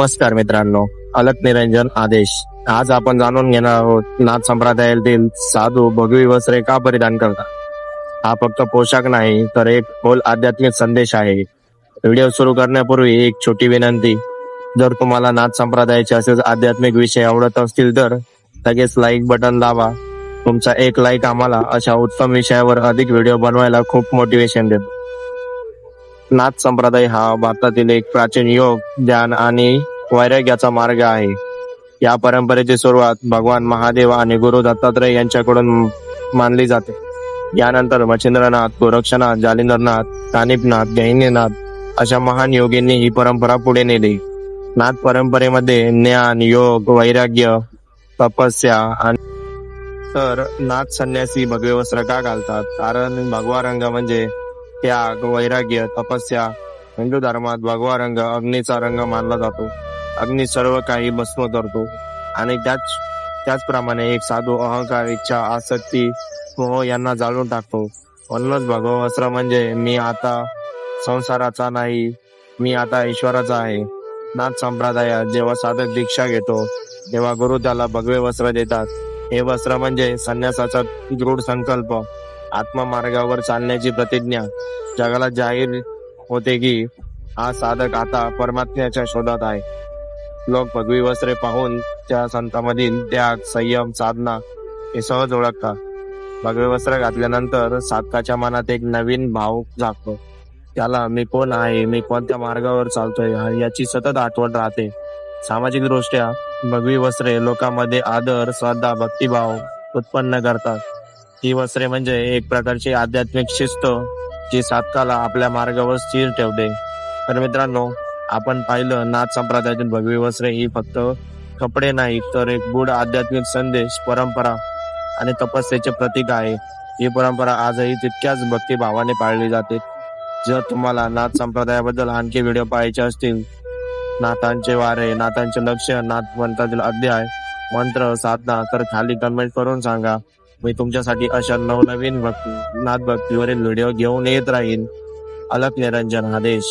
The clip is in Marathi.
नमस्कार मित्रांनो अलक निरंजन आदेश. आज आपण जाणून घेणार आहोत नाथ संप्रदायातील साधू भगवी वस्त्रे का परिधान करतात? हा फक्त पोशाख नाही तर एक खोल आध्यात्मिक संदेश आहे. व्हिडिओ सुरू करण्यापूर्वी एक छोटी विनंती. जर तुम्हाला नाथ संप्रदायाचे असेच आध्यात्मिक विषय आवडत असतील तर लगेच लाईक बटन दाबा. तुमचा एक लाईक आम्हाला अशा उत्तम विषयावर अधिक व्हिडिओ बनवायला खूप मोटिवेशन देतो. नाथ संप्रदाय हा भारतातील एक प्राचीन योग ध्यान आणि वैराग्याचा मार्ग आहे. या परंपरेची सुरुवात भगवान महादेव आणि गुरु दत्तात्रय यांच्याकडून मानली जाते. यानंतर मच्छिंद्रनाथ गोरक्षनाथ जालिंदरनाथ कानिपनाथ गहिनीनाथ अशा महान योगींनी ही परंपरा पुढे नेली. नाथ परंपरेमध्ये ज्ञान योग वैराग्य तपस्या आणि तर नाथ संन्यासी भगवे वस्त्र का घालतात? कारण भगवा रंग म्हणजे त्याग वैराग्य तपस्या हिंदू धर्मात भगवा रंग अग्नीचा रंग मानला जातो. अग्नी सर्व काही भस्म करतो. आणि त्याच त्याचप्रमाणे एक साधू अहंकार इच्छा आसक्ती मोह यांना जाळून टाकतो. म्हणूनच भगव वस्त्र म्हणजे मी आता संसाराचा नाही मी आता ईश्वराचा आहे. नाथ संप्रदायात जेव्हा साधक दीक्षा घेतो तेव्हा गुरु त्याला भगवे वस्त्र देतात. हे वस्त्र म्हणजे संन्यासाचा दृढ संकल्प. आत्ममार्गावर चालण्याची प्रतिज्ञा जगाला जाहीर होते की हा साधक आता परमात्म्याच्या शोधात आहे. लोक भगवी वस्त्रे पाहून त्या संतांमधील त्याग संयम साधना हे सहज ओळखतात. भगवे वस्त्र घातल्यानंतर साधकाच्या मनात एक नवीन भाव जागतो. त्याला मी कोण आहे? मी कोणत्या मार्गावर चालतोय? याची सतत आठवण राहते. सामाजिक दृष्ट्या भगवी वस्त्रे लोकांमध्ये आदर श्रद्धा भक्तिभाव उत्पन्न करतात. ही वस्त्रे म्हणजे एक प्रकारची आध्यात्मिक शिस्त जी साधकाला आपल्या मार्गावर स्थिर ठेवते. तर मित्रांनो आपण पाहिलं नाथ संप्रदायातील भगवी वस्त्रे ही फक्त कपडे नाही तर एक गूढ आध्यात्मिक संदेश परंपरा आणि तपस्येचे प्रतीक आहे. ही परंपरा आजही तितक्याच भक्तिभावाने पाळली जाते. जर तुम्हाला नाथ संप्रदायाबद्दल आणखी व्हिडिओ पाहायचे असतील नाथांचे वारे नाथांचे लक्ष नाथ पंथातील अध्याय मंत्र साधना तर खाली कमेंट करून सांगा. मी तुमच्यासाठी अशा नवनवीन भक्ती नाथ भक्तीवरील व्हिडिओ घेऊन येत राहीन. अलक निरंजन आदेश.